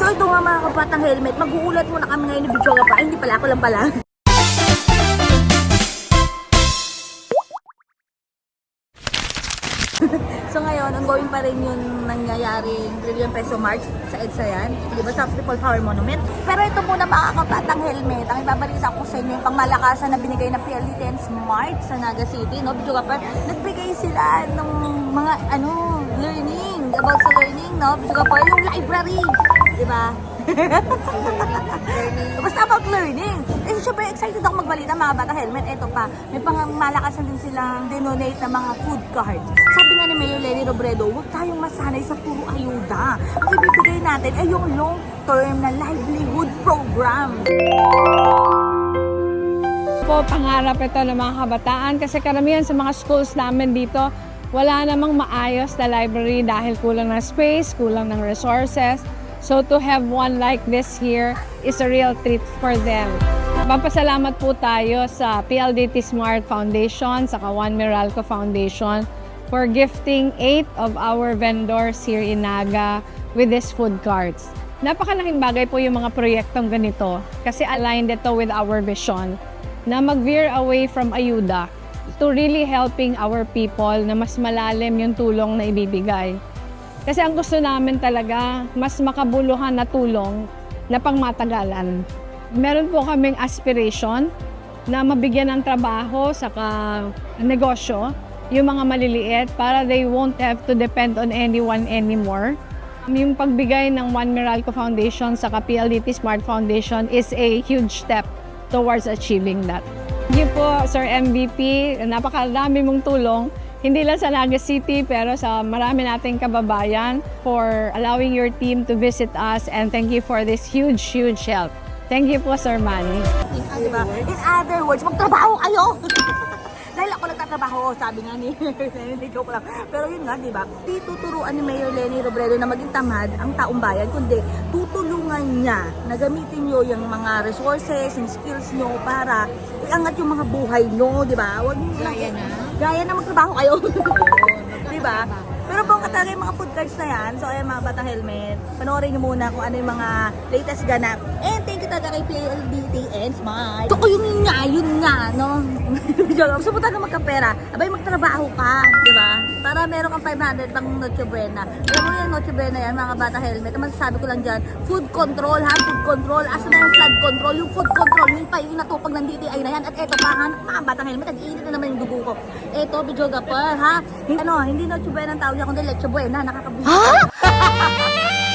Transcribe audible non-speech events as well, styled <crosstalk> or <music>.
So ito nga mga kapatang helmet, mag-uulat muna kami ngayon ni Bichoga pa. Ay, hindi pala, ako lang pala. <laughs> so ngayon, ongoing pa rin yung nangyayaring Trillion Peso March sa EDSA yan. Di ba sa People Power Monument? Pero ito muna mga kapatang helmet. Ang ibabalita ko sa inyo yung pangmalakasan na binigay ng PLD 10 March sa Naga City. No? Bichoga pa, nagbigay sila ng mga ano, learning about sa learning, no? Bichoga pa, yung library. Di ba? <laughs> Basta about learning. Eh, syempre, excited ako magbalita mga bata helmet. Ito pa, may pang malakasan din silang dinonate na mga food cards. Sabi nga ni Mayor Lenny Robredo, huwag tayong masanay sa puro ayuda. Ang ibibigay natin ay yung long-term na livelihood program. po pangarap ito ng mga kabataan kasi karamihan sa mga schools namin dito wala namang maayos na library dahil kulang ng space, kulang ng resources. So to have one like this here is a real treat for them. Papasalamat po tayo sa PLDT Smart Foundation, sa One Meralco Foundation for gifting eight of our vendors here in Naga with these food carts. Napakalaking bagay po yung mga proyektong ganito kasi aligned ito with our vision na mag-veer away from ayuda to really helping our people na mas malalim yung tulong na ibibigay. Kasi ang gusto namin talaga, mas makabuluhan na tulong na pangmatagalan. Meron po kaming aspiration na mabigyan ng trabaho sa negosyo yung mga maliliit para they won't have to depend on anyone anymore. Yung pagbigay ng One Meralco Foundation sa PLDT Smart Foundation is a huge step towards achieving that. Thank you po, Sir MVP. Napakadami mong tulong. Hindi lang sa Naga City, pero sa marami nating kababayan for allowing your team to visit us and thank you for this huge, huge help. Thank you po, Sir Manny. In, ah, diba? In other words, magtrabaho kayo! <laughs> Dahil ako nagtatrabaho, sabi nga ni <laughs> hindi joke lang. Pero yun nga, di ba? Di tuturuan ni Mayor Lenny Robredo na maging tamad ang taong bayan, kundi tutulungan niya na gamitin niyo yung mga resources, yung skills niyo para iangat yung mga buhay niyo, di ba? Huwag niyo Gaya na? Gaya na magtrabaho kayo. di ba? Pero buong katagay yung mga food cards na yan. So, ayan mga batang helmet. Panoorin niyo muna kung ano yung mga latest ganap. And thank talaga kay PLDT and Smart. Ito ko yung nga, yun nga, no? <laughs> Gusto mo talaga magkapera. Abay, magtrabaho ka, di ba? Para meron kang 500 pang Noche Buena. Alam mo yan, Noche Buena yan, mga bata helmet. Ang masasabi ko lang dyan, food control, ha? Food control. Asa na yung flood control? Yung food control, yung pa yung natupag ng DTI na yan. At eto pa, ha? Mga batang helmet, nag-iinit na naman yung dugo ko. Eto, Bijoga pa, ha? Hindi, ano, hindi Noche Buena ang tawag niya, kundi Leche Buena. Nakakabuhay. Ha? <laughs>